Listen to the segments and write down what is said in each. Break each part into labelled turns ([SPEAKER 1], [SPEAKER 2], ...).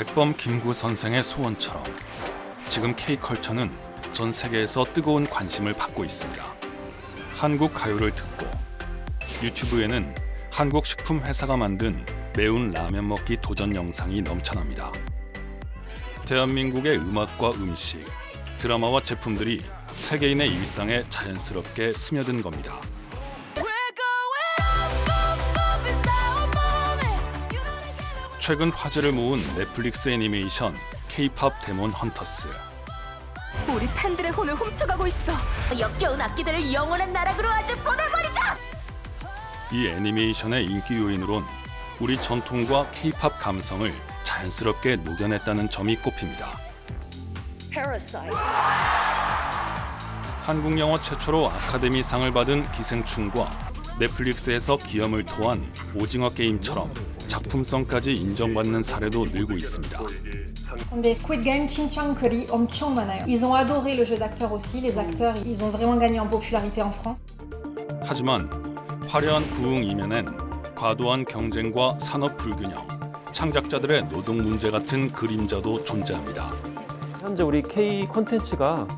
[SPEAKER 1] 백범 김구 선생의 소원처럼 지금 K컬처는 전 세계에서 뜨거운 관심을 받고 있습니다. 한국 가요를 듣고 유튜브에는 한국 식품 회사가 만든 매운 라면 먹기 도전 영상이 넘쳐납니다. 대한민국의 음악과 음식, 드라마와 제품들이 세계인의 일상에 자연스럽게 스며든 겁니다. 최근 화제를 모은 넷플릭스 애니메이션 K-팝 데몬 헌터스.
[SPEAKER 2] 우리 팬들의 혼을 훔쳐가고 있어. 역겨운 악기들을 영원한 나락으로 아주 보내버리자.
[SPEAKER 1] 이 애니메이션의 인기 요인으론 우리 전통과 K-팝 감성을 자연스럽게 녹여냈다는 점이 꼽힙니다.
[SPEAKER 2] Parasite.
[SPEAKER 1] 한국 영화 최초로 아카데미상을 받은 기생충과 넷플릭스에서 기염을 토한 오징어 게임처럼 작품성까지 인정받는 사례도 늘고 있습니다.
[SPEAKER 3] Des Squid Game, Curry, 엄청 많아요. Ils ont adoré le jeu d'acteur aussi. Les acteurs, ils ont vraiment gagné en popularité en France.
[SPEAKER 1] 하지만 화려한 부흥 이면엔 과도한 경쟁과 산업 불균형, 창작자들의 노동 문제 같은 그림자도 존재합니다.
[SPEAKER 4] 현재 우리 K 콘텐츠가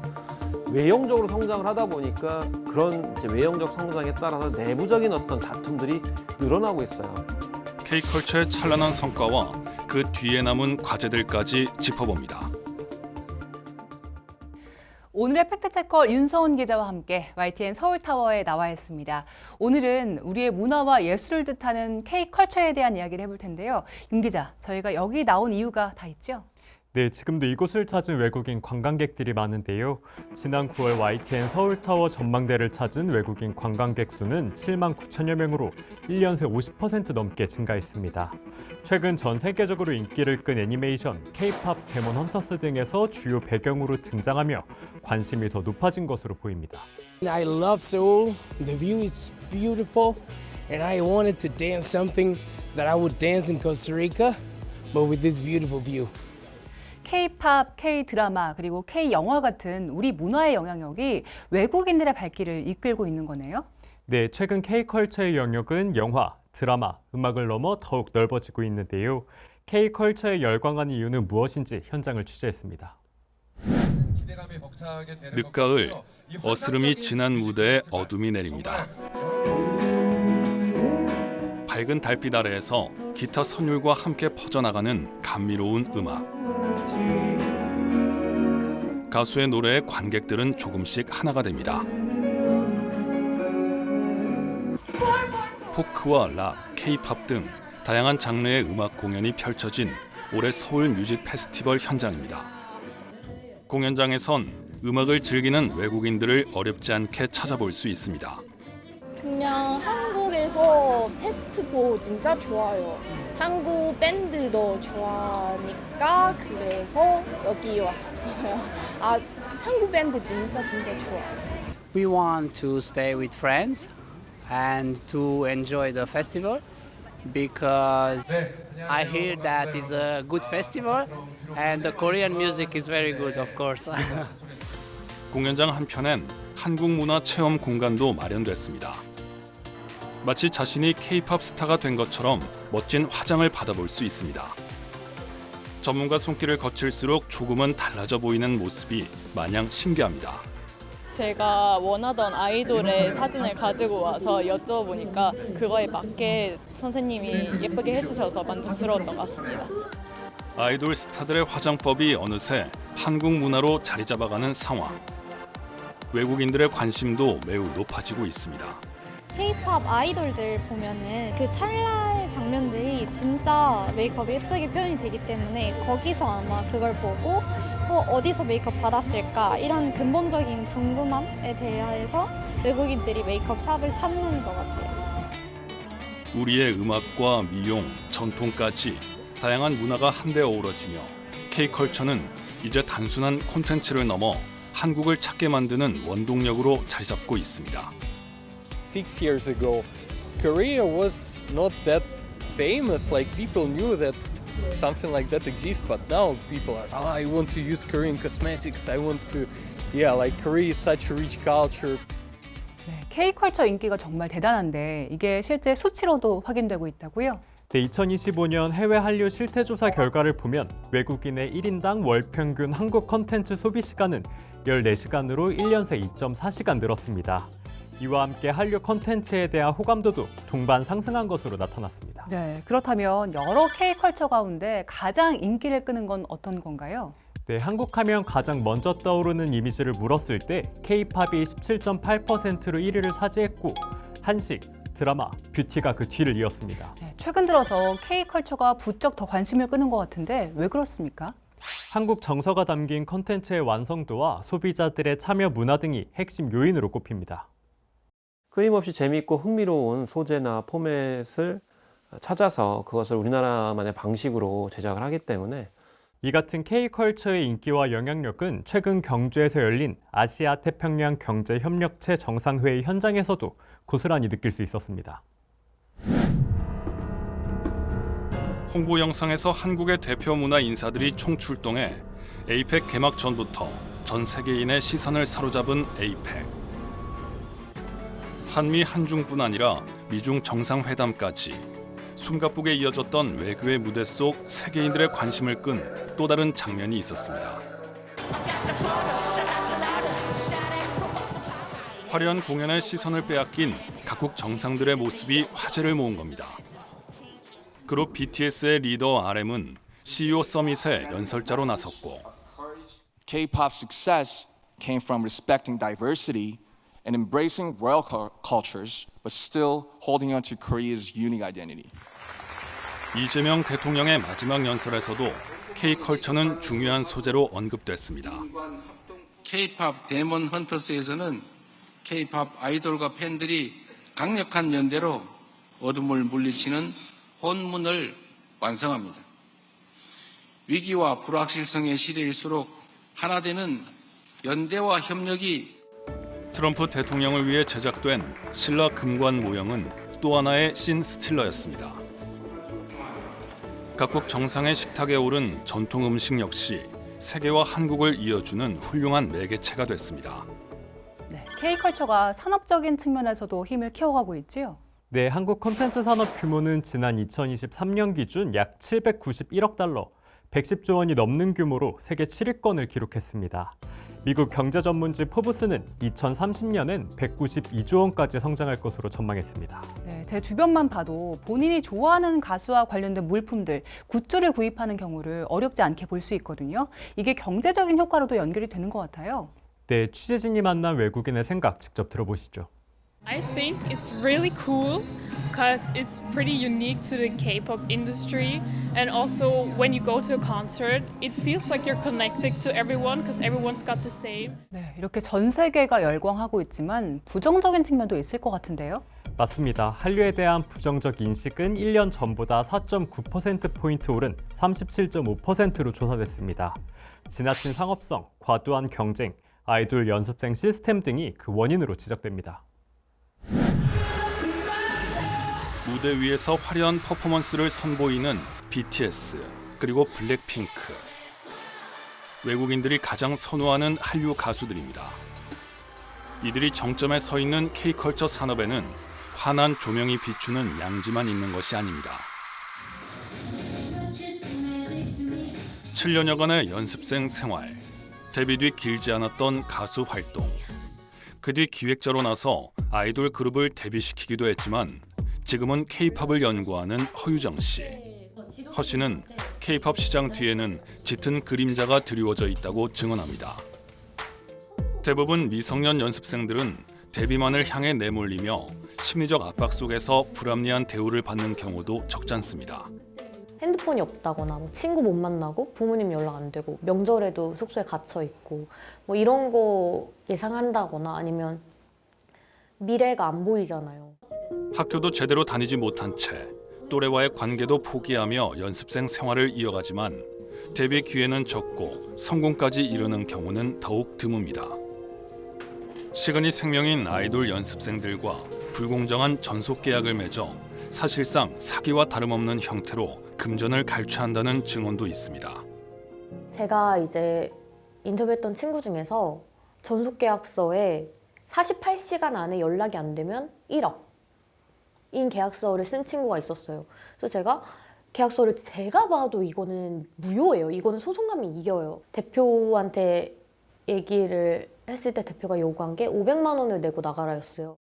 [SPEAKER 4] 외형적으로 성장을 하다 보니까 그런 이제 외형적 성장에 따라서 내부적인 어떤 다툼들이 늘어나고 있어요.
[SPEAKER 1] K컬처의 찬란한 성과와 그 뒤에 남은 과제들까지 짚어봅니다.
[SPEAKER 5] 오늘의 팩트체커 윤서은 기자와 함께 YTN 서울타워에 나와 있습니다. 오늘은 우리의 문화와 예술을 뜻하는 K컬처에 대한 이야기를 해볼 텐데요. 윤 기자, 저희가 여기 나온 이유가 다 있죠?
[SPEAKER 6] 네, 지금도 이곳을 찾은 외국인 관광객들이 많은데요. 지난 9월 YTN 서울타워 전망대를 찾은 외국인 관광객 수는 7만 9천여 명으로 1년 새 50% 넘게 증가했습니다. 최근 전 세계적으로 인기를 끈 애니메이션 K-팝 데몬 헌터스 등에서 주요 배경으로 등장하며 관심이 더 높아진 것으로 보입니다.
[SPEAKER 7] I love Seoul. The view is beautiful, and I wanted to dance something that I would dance in Costa Rica, but with this beautiful view.
[SPEAKER 5] K-팝, K-드라마, 그리고 K-영화 같은 우리 문화의 영향력이 외국인들의 발길을 이끌고 있는 거네요.
[SPEAKER 6] 네, 최근 K컬처의 영역은 영화, 드라마, 음악을 넘어 더욱 넓어지고 있는데요. K컬처에 열광하는 이유는 무엇인지 현장을 취재했습니다.
[SPEAKER 1] 늦가을 어스름이 진한 무대에 어둠이 내립니다. 밝은 달빛 아래에서 기타 선율과 함께 퍼져나가는 감미로운 음악. 가수의 노래에 관객들은 조금씩 하나가 됩니다. 포크와 락, 케이팝 등 다양한 장르의 음악 공연이 펼쳐진 올해 서울 뮤직 페스티벌 현장입니다. 공연장에선 음악을 즐기는 외국인들을 어렵지 않게 찾아볼 수 있습니다.
[SPEAKER 8] 그냥 한국에서 페스티벌 진짜 좋아요. 한국 밴드도 좋아하니까 그래서 여기 왔어요. 아, 한국 밴드 진짜 진짜 좋아요.
[SPEAKER 9] We want to stay with friends and to enjoy the festival because I hear that is a good festival and the Korean music is very good, of course.
[SPEAKER 1] 공연장 한편엔 한국 문화 체험 공간도 마련됐습니다. 마치 자신이 K-팝 스타가 된 것처럼 멋진 화장을 받아볼 수 있습니다. 전문가 손길을 거칠수록 조금은 달라져 보이는 모습이 마냥 신기합니다.
[SPEAKER 8] 제가 원하던 아이돌의 사진을 가지고 와서 여쭤보니까 그거에 맞게 선생님이 예쁘게 해주셔서 만족스러웠던 것 같습니다.
[SPEAKER 1] 아이돌 스타들의 화장법이 어느새 한국 문화로 자리 잡아가는 상황. 외국인들의 관심도 매우 높아지고 있습니다.
[SPEAKER 10] K-팝 아이돌들 보면은 그 찰나의 장면들이 진짜 메이크업이 예쁘게 표현이 되기 때문에 거기서 아마 그걸 보고 어, 어디서 메이크업 받았을까 이런 근본적인 궁금함에 대해서 외국인들이 메이크업 샵을 찾는 것 같아요.
[SPEAKER 1] 우리의 음악과 미용, 전통까지 다양한 문화가 한데 어우러지며 K컬처는 이제 단순한 콘텐츠를 넘어 한국을 찾게 만드는 원동력으로 자리 잡고 있습니다.
[SPEAKER 11] Six years ago, Korea was not that famous. Like people knew that something like that exists, but now people are, oh, I want to use Korean cosmetics. I want to, yeah, like Korea is such a rich culture.
[SPEAKER 5] 네, K컬처 인기가 정말 대단한데 이게 실제 수치로도 확인되고 있다고요?
[SPEAKER 6] 네, 2025년 해외 한류 실태조사 결과를 보면 외국인의 1인당 월 평균 한국 컨텐츠 소비 시간은 14시간으로 1년 새 2.4시간 늘었습니다. 이와 함께 한류 컨텐츠에 대한 호감도도 동반 상승한 것으로 나타났습니다.
[SPEAKER 5] 네, 그렇다면 여러 K컬처 가운데 가장 인기를 끄는 건 어떤 건가요?
[SPEAKER 6] 네, 한국 하면 가장 먼저 떠오르는 이미지를 물었을 때 K-팝이 17.8%로 1위를 차지했고 한식, 드라마, 뷰티가 그 뒤를 이었습니다.
[SPEAKER 5] 네, 최근 들어서 K컬처가 부쩍 더 관심을 끄는 것 같은데 왜 그렇습니까?
[SPEAKER 6] 한국 정서가 담긴 컨텐츠의 완성도와 소비자들의 참여 문화 등이 핵심 요인으로 꼽힙니다.
[SPEAKER 4] 끊임없이 재미있고 흥미로운 소재나 포맷을 찾아서 그것을 우리나라만의 방식으로 제작을 하기 때문에
[SPEAKER 6] 이 같은 K컬처의 인기와 영향력은 최근 경주에서 열린 아시아 태평양 경제 협력체 정상회의 현장에서도 고스란히 느낄 수 있었습니다.
[SPEAKER 1] 홍보 영상에서 한국의 대표 문화 인사들이 총출동해 에이펙 개막 전부터 전 세계인의 시선을 사로잡은 에이펙. 한미 한중뿐 아니라 미중 정상회담까지 숨가쁘게 이어졌던 외교의 무대 속 세계인들의 관심을 끈 또 다른 장면이 있었습니다. 화려한 공연에 시선을 빼앗긴 각국 정상들의 모습이 화제를 모은 겁니다. 그룹 BTS의 리더 RM은 CEO 서밋에 연설자로 나섰고
[SPEAKER 12] K-pop success came from respecting diversity and embracing world cul- cultures, but still holding on to Korea's unique identity.
[SPEAKER 1] 이재명 대통령의 마지막 연설에서도 K컬처는 중요한 소재로 언급됐습니다.
[SPEAKER 13] K-팝 데몬 헌터스에서는 K-팝 아이돌과 팬들이 강력한 연대로 어둠을 물리치는 혼문을 완성합니다. 위기와 불확실성의 시대일수록 하나 되는 연대와 협력이
[SPEAKER 1] 트럼프 대통령을 위해 제작된 신라 금관 모형은 또 하나의 신 스틸러였습니다. 각국 정상의 식탁에 오른 전통 음식 역시 세계와 한국을 이어주는 훌륭한 매개체가 됐습니다.
[SPEAKER 5] 네, K컬처가 산업적인 측면에서도 힘을 키워가고 있지요.
[SPEAKER 6] 네, 한국 콘텐츠 산업 규모는 지난 2023년 기준 약 791억 달러, 110조 원이 넘는 규모로 세계 7위권을 기록했습니다. 미국 경제 전문지 포브스는 2030년엔 192조 원까지 성장할 것으로 전망했습니다.
[SPEAKER 5] 네, 제 주변만 봐도 본인이 좋아하는 가수와 관련된 물품들, 굿즈를 구입하는 경우를 어렵지 않게 볼 수 있거든요. 이게 경제적인 효과로도 연결이 되는 것 같아요.
[SPEAKER 6] 네, 취재진이 만난 외국인의 생각 직접 들어보시죠.
[SPEAKER 14] I think it's really cool because it's pretty unique to the K-pop industry and also when you go to a concert it feels like you're connected to everyone because everyone's got the same.
[SPEAKER 5] 네, 이렇게 전 세계가 열광하고 있지만 부정적인 측면도 있을 것 같은데요.
[SPEAKER 6] 맞습니다. 한류에 대한 부정적 인식은 1년 전보다 4.9%포인트 오른 37.5%로 조사됐습니다. 지나친 상업성, 과도한 경쟁, 아이돌 연습생 시스템 등이 그 원인으로 지적됩니다.
[SPEAKER 1] 무대 위에서 화려한 퍼포먼스를 선보이는 BTS 그리고 블랙핑크 외국인들이 가장 선호하는 한류 가수들입니다. 이들이 정점에 서 있는 K컬처 산업에는 환한 조명이 비추는 양지만 있는 것이 아닙니다. 7년여간의 연습생 생활, 데뷔 뒤 길지 않았던 가수 활동, 그 뒤 기획자로 나서 아이돌 그룹을 데뷔시키기도 했지만 지금은 K-팝을 연구하는 허유정 씨. 허 씨는 K-팝 시장 뒤에는 짙은 그림자가 드리워져 있다고 증언합니다. 대부분 미성년 연습생들은 데뷔만을 향해 내몰리며 심리적 압박 속에서 불합리한 대우를 받는 경우도 적잖습니다.
[SPEAKER 15] 핸드폰이 없다거나 뭐 친구 못 만나고 부모님 연락 안 되고 명절에도 숙소에 갇혀 있고 뭐 이런 거 예상한다거나 아니면 미래가 안 보이잖아요.
[SPEAKER 1] 학교도 제대로 다니지 못한 채 또래와의 관계도 포기하며 연습생 생활을 이어가지만 데뷔 기회는 적고 성공까지 이르는 경우는 더욱 드뭅니다. 시간이 생명인 아이돌 연습생들과 불공정한 전속 계약을 맺어 사실상 사기와 다름없는 형태로 금전을 갈취한다는 증언도 있습니다.
[SPEAKER 15] 제가 이제 인터뷰했던 친구 중에서 전속 계약서에 48시간 안에 연락이 안 되면 1억 계약서를 쓴 친구가 있었어요. 그래서 제가 계약서를 제가 봐도 이거는 무효예요. 이거는 소송감이 이겨요. 대표한테 얘기를 했을 때 대표가 요구한 게 500만 원을 내고 나가라였어요.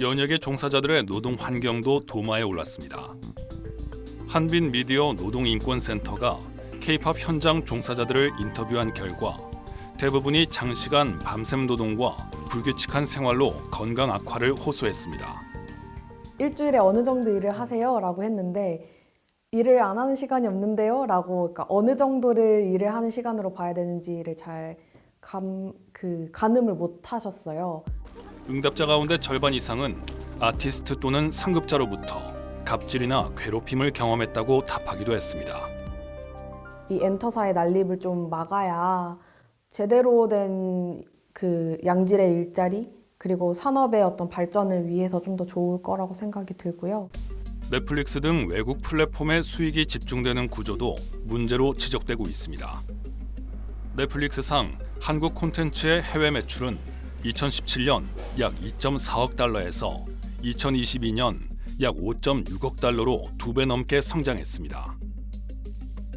[SPEAKER 1] 연예계 종사자들의 노동 환경도 도마에 올랐습니다. 한빈 미디어 노동인권센터가 K-팝 현장 종사자들을 인터뷰한 결과 대부분이 장시간 밤샘 노동과 불규칙한 생활로 건강 악화를 호소했습니다.
[SPEAKER 16] 일주일에 어느 정도 일을 하세요? 라고 했는데 일을 안 하는 시간이 없는데요? 라고 그러니까 어느 정도를 일을 하는 시간으로 봐야 되는지를 잘 감, 그 가늠을 못 하셨어요.
[SPEAKER 1] 응답자 가운데 절반 이상은 아티스트 또는 상급자로부터 갑질이나 괴롭힘을 경험했다고 답하기도 했습니다.
[SPEAKER 16] 이 엔터사의 난립을 좀 막아야 제대로 된 그 양질의 일자리 그리고 산업의 어떤 발전을 위해서 좀 더 좋을 거라고 생각이 들고요.
[SPEAKER 1] 넷플릭스 등 외국 플랫폼의 수익이 집중되는 구조도 문제로 지적되고 있습니다. 넷플릭스상 한국 콘텐츠의 해외 매출은 2017년 약 2.4억 달러에서 2022년 약 5.6억 달러로 두 배 넘게 성장했습니다.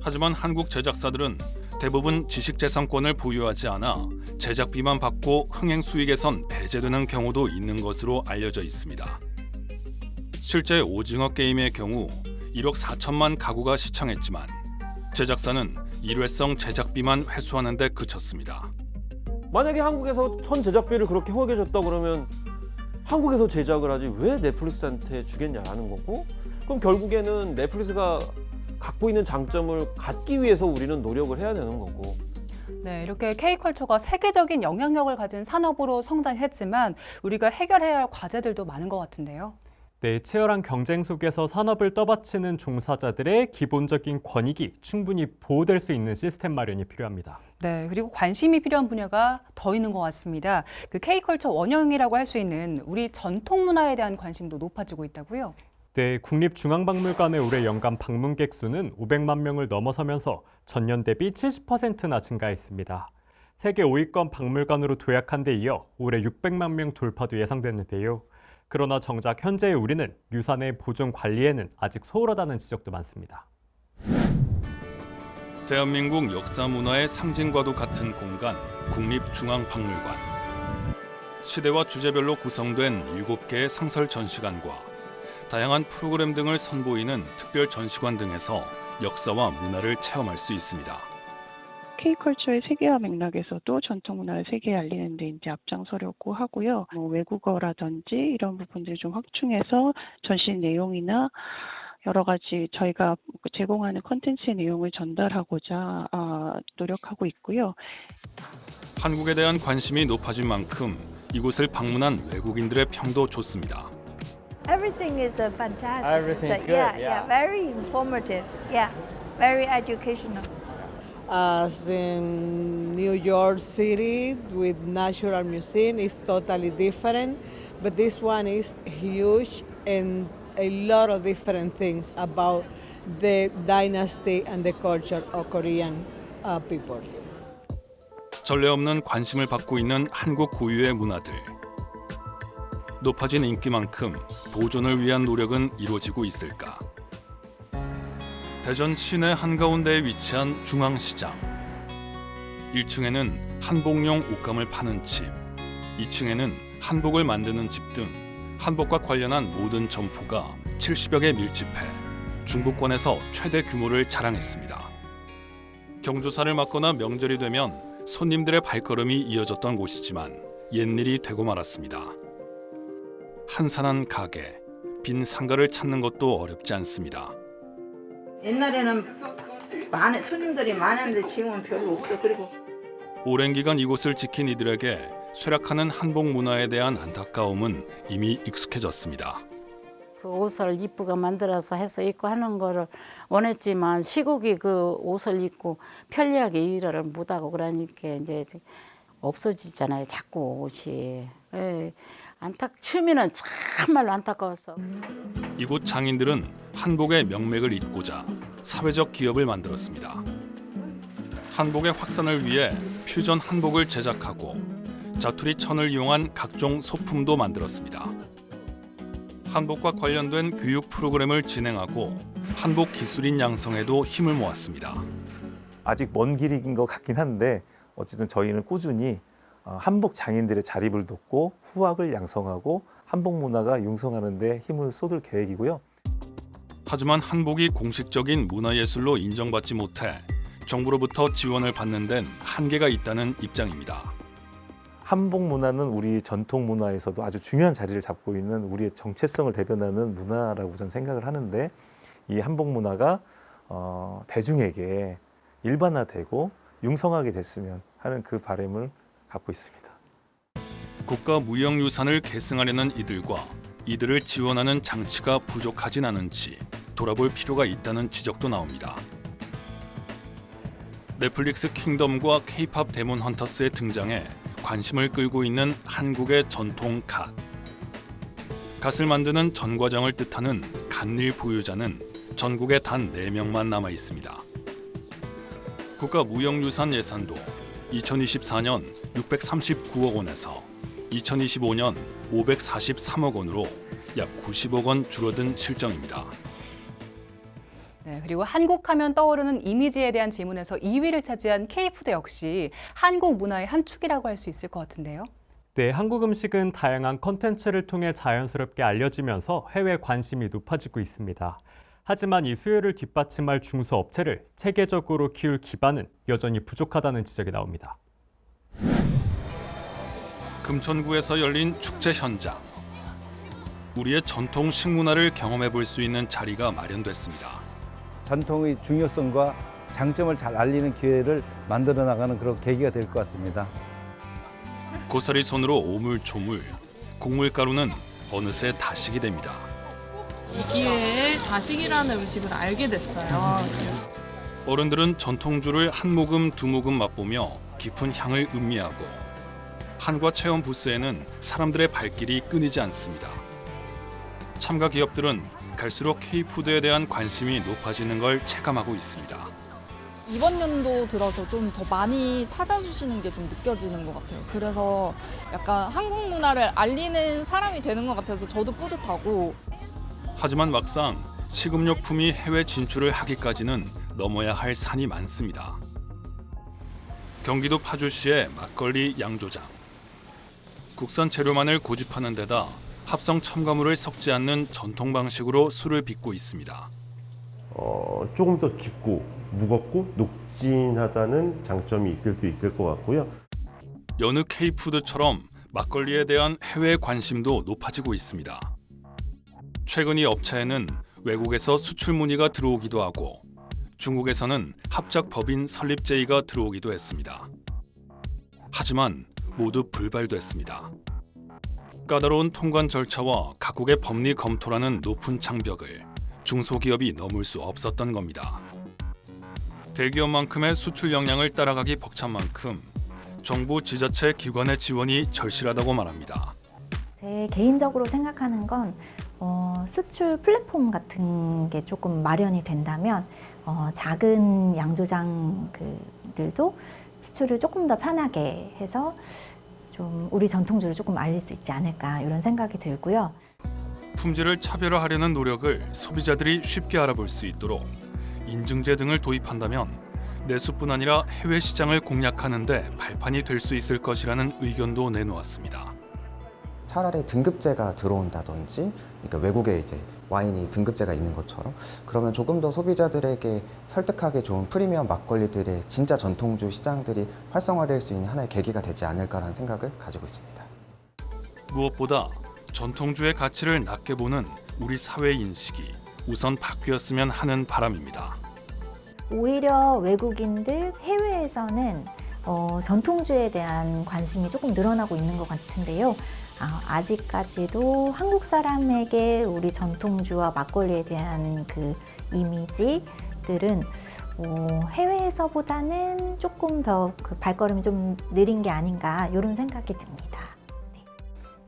[SPEAKER 1] 하지만 한국 제작사들은 대부분 지식재산권을 보유하지 않아 제작비만 받고 흥행 수익에선 배제되는 경우도 있는 것으로 알려져 있습니다. 실제 오징어 게임의 경우 1억 4천만 가구가 시청했지만 제작사는 일회성 제작비만 회수하는 데 그쳤습니다.
[SPEAKER 4] 만약에 한국에서 선 제작비를 그렇게 허용해 줬다 그러면 한국에서 제작을 하지 왜 넷플릭스한테 주겠냐라는 거고 그럼 결국에는 넷플릭스가 갖고 있는 장점을 갖기 위해서 우리는 노력을 해야 되는 거고
[SPEAKER 5] 네, 이렇게 K컬처가 세계적인 영향력을 가진 산업으로 성장했지만 우리가 해결해야 할 과제들도 많은 것 같은데요.
[SPEAKER 6] 네, 치열한 경쟁 속에서 산업을 떠받치는 종사자들의 기본적인 권익이 충분히 보호될 수 있는 시스템 마련이 필요합니다.
[SPEAKER 5] 네, 그리고 관심이 필요한 분야가 더 있는 것 같습니다. 그 K컬처 원형이라고 할 수 있는 우리 전통 문화에 대한 관심도 높아지고 있다고요.
[SPEAKER 6] 네, 국립중앙박물관의 올해 연간 방문객 수는 500만 명을 넘어서면서 전년 대비 70%나 증가했습니다. 세계 5위권 박물관으로 도약한 데 이어 올해 600만 명 돌파도 예상됐는데요. 그러나 정작 현재의 우리는 유산의 보존 관리에는 아직 소홀하다는 지적도 많습니다.
[SPEAKER 1] 대한민국 역사 문화의 상징과도 같은 공간 국립중앙박물관 시대와 주제별로 구성된 7개의 상설 전시관과 다양한 프로그램 등을 선보이는 특별 전시관 등에서 역사와 문화를 체험할 수 있습니다.
[SPEAKER 17] K컬처의 세계화 맥락에서도 전통 문화를 세계에 알리는 데 이제 앞장서려고 하고요. 뭐 외국어라든지 이런 부분들을 좀 확충해서 전시 내용이나 여러 가지 저희가 제공하는 콘텐츠의 내용을 전달하고자 어, 노력하고 있고요.
[SPEAKER 1] 한국에 대한 관심이 높아진 만큼 이곳을 방문한 외국인들의 평도 좋습니다.
[SPEAKER 18] Everything is uh, fantastic.
[SPEAKER 19] Everything's
[SPEAKER 18] So,
[SPEAKER 19] good,
[SPEAKER 18] yeah,
[SPEAKER 19] yeah.
[SPEAKER 18] very informative. Yeah, very educational.
[SPEAKER 19] As in New York City with Natural Museum is totally different, but this one is huge and a lot of different things about the dynasty and the culture of Korean uh, people.
[SPEAKER 1] 전례 없는 관심을 받고 있는 한국 고유의 문화들. 높아진 인기만큼 보존을 위한 노력은 이루어지고 있을까? 대전 시내 한가운데에 위치한 중앙시장. 1층에는 한복용 옷감을 파는 집, 2층에는 한복을 만드는 집 등 한복과 관련한 모든 점포가 70여 개 밀집해 중부권에서 최대 규모를 자랑했습니다. 경조사를 맞거나 명절이 되면 손님들의 발걸음이 이어졌던 곳이지만 옛일이 되고 말았습니다. 한산한 가게, 빈 상가를 찾는 것도 어렵지 않습니다.
[SPEAKER 20] 옛날에는 많은 손님들이 많았는데 지금은 별로 없어. 그리고
[SPEAKER 1] 오랜 기간 이곳을 지킨 이들에게 쇠락하는 한복 문화에 대한 안타까움은 이미 익숙해졌습니다.
[SPEAKER 21] 그 옷을 이쁘게 만들어서 해서 입고 하는 거를 원했지만 시국이 그 옷을 입고 편리하게 일을 못하고 그러니까 이제 없어지잖아요. 자꾸 옷이. 예. 안타 처음에는 참말로 안타까웠어.
[SPEAKER 1] 이곳 장인들은 한복의 명맥을 잇고자 사회적 기업을 만들었습니다. 한복의 확산을 위해 퓨전 한복을 제작하고 자투리 천을 이용한 각종 소품도 만들었습니다. 한복과 관련된 교육 프로그램을 진행하고 한복 기술인 양성에도 힘을 모았습니다.
[SPEAKER 22] 아직 먼 길인 것 같긴 한데 어쨌든 저희는 꾸준히 어, 한복 장인들의 자립을 돕고 후학을 양성하고 한복 문화가 융성하는 데 힘을 쏟을 계획이고요.
[SPEAKER 1] 하지만 한복이 공식적인 문화예술로 인정받지 못해 정부로부터 지원을 받는 데는 한계가 있다는 입장입니다.
[SPEAKER 22] 한복 문화는 우리 전통 문화에서도 아주 중요한 자리를 잡고 있는 우리의 정체성을 대변하는 문화라고 저는 생각을 하는데 이 한복 문화가 어, 대중에게 일반화되고 융성하게 됐으면 하는 그 바람을 갖고 있습니다.
[SPEAKER 1] 국가 무형유산을 계승하려는 이들과 이들을 지원하는 장치가 부족하진 않은지 돌아볼 필요가 있다는 지적도 나옵니다. 넷플릭스 킹덤과 케이팝 데몬 헌터스의 등장에 관심을 끌고 있는 한국의 전통 갓. 갓을 만드는 전 과정을 뜻하는 갓일 보유자는 전국에 단 4명만 남아 있습니다. 국가 무형유산 예산도 2024년 639억 원에서 2025년 543억 원으로 약 90억 원 줄어든 실정입니다.
[SPEAKER 5] 네, 그리고 한국 하면 떠오르는 이미지에 대한 질문에서 2위를 차지한 K푸드 역시 한국 문화의 한 축이라고 할 수 있을 것 같은데요.
[SPEAKER 6] 네, 한국 음식은 다양한 컨텐츠를 통해 자연스럽게 알려지면서 해외 관심이 높아지고 있습니다. 하지만 이 수요를 뒷받침할 중소업체를 체계적으로 키울 기반은 여전히 부족하다는 지적이 나옵니다.
[SPEAKER 1] 금천구에서 열린 축제 현장. 우리의 전통 식문화를 경험해 볼 수 있는 자리가 마련됐습니다.
[SPEAKER 23] 전통의 중요성과 장점을 잘 알리는 기회를 만들어 나가는 그런 계기가 될 것 같습니다.
[SPEAKER 1] 고사리 손으로 오물조물, 곡물가루는 어느새 다식이 됩니다.
[SPEAKER 24] 이 기회에 다식이라는 음식을 알게 됐어요.
[SPEAKER 1] 어른들은 전통주를 한 모금 두 모금 맛보며 깊은 향을 음미하고 한과 체험 부스에는 사람들의 발길이 끊이지 않습니다. 참가 기업들은 갈수록 K푸드에 대한 관심이 높아지는 걸 체감하고 있습니다.
[SPEAKER 25] 이번 연도 들어서 좀 더 많이 찾아주시는 게 좀 느껴지는 것 같아요. 그래서 약간 한국 문화를 알리는 사람이 되는 것 같아서 저도 뿌듯하고
[SPEAKER 1] 하지만 막상 식음료품이 해외 진출을 하기까지는 넘어야 할 산이 많습니다. 경기도 파주시의 막걸리 양조장. 국산 재료만을 고집하는 데다 합성 첨가물을 섞지 않는 전통 방식으로 술을 빚고 있습니다.
[SPEAKER 26] 어, 조금 더 깊고 무겁고 녹진하다는 장점이 있을 수 있을 것 같고요.
[SPEAKER 1] 여느 K푸드처럼 막걸리에 대한 해외 관심도 높아지고 있습니다. 최근 이 업체에는 외국에서 수출 문의가 들어오기도 하고 중국에서는 합작 법인 설립 제의가 들어오기도 했습니다. 하지만 모두 불발됐습니다. 까다로운 통관 절차와 각국의 법리 검토라는 높은 장벽을 중소기업이 넘을 수 없었던 겁니다. 대기업만큼의 수출 역량을 따라가기 벅찬 만큼 정부 지자체 기관의 지원이 절실하다고 말합니다.
[SPEAKER 27] 제 개인적으로 생각하는 건 어, 수출 플랫폼 같은 게 조금 마련이 된다면 어, 작은 양조장들도 수출을 조금 더 편하게 해서 좀 우리 전통주를 조금 알릴 수 있지 않을까 이런 생각이 들고요.
[SPEAKER 1] 품질을 차별화하려는 노력을 소비자들이 쉽게 알아볼 수 있도록 인증제 등을 도입한다면 내수뿐 아니라 해외 시장을 공략하는데 발판이 될 수 있을 것이라는 의견도 내놓았습니다.
[SPEAKER 28] 차라리 등급제가 들어온다든지 그러니까 외국에 이제 와인이 등급제가 있는 것처럼 그러면 조금 더 소비자들에게 설득하기 좋은 프리미엄 막걸리들의 진짜 전통주 시장들이 활성화될 수 있는 하나의 계기가 되지 않을까라는 생각을 가지고 있습니다.
[SPEAKER 1] 무엇보다 전통주의 가치를 낮게 보는 우리 사회 인식이 우선 바뀌었으면 하는 바람입니다.
[SPEAKER 27] 오히려 외국인들 해외에서는 어, 전통주에 대한 관심이 조금 늘어나고 있는 것 같은데요. 아, 아직까지도 한국 사람에게 우리 전통주와 막걸리에 대한 그 이미지들은 어, 해외에서보다는 조금 더 그 발걸음이 좀 느린 게 아닌가 이런 생각이 듭니다.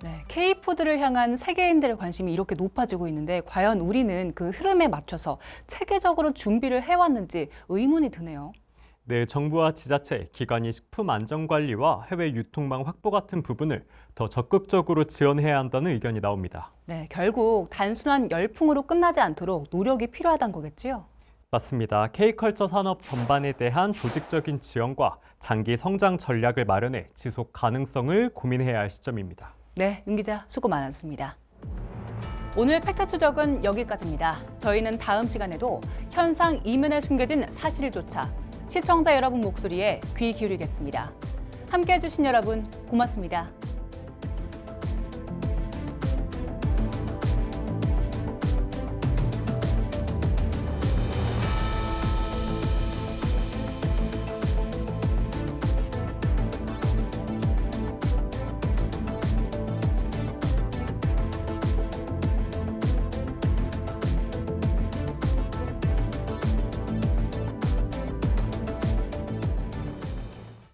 [SPEAKER 5] 네, K푸드를 향한 세계인들의 관심이 이렇게 높아지고 있는데 과연 우리는 그 흐름에 맞춰서 체계적으로 준비를 해왔는지 의문이 드네요.
[SPEAKER 6] 네, 정부와 지자체, 기관이 식품 안전 관리와 해외 유통망 확보 같은 부분을 더 적극적으로 지원해야 한다는 의견이 나옵니다.
[SPEAKER 5] 네, 결국 단순한 열풍으로 끝나지 않도록 노력이 필요하다는 거겠지요.
[SPEAKER 6] 맞습니다. K컬처 산업 전반에 대한 조직적인 지원과 장기 성장 전략을 마련해 지속 가능성을 고민해야 할 시점입니다.
[SPEAKER 5] 네, 윤 기자 수고 많았습니다. 오늘 팩트 추적은 여기까지입니다. 저희는 다음 시간에도 현상 이면에 숨겨진 사실조차 시청자 여러분 목소리에 귀 기울이겠습니다. 함께 해 주신 여러분 고맙습니다.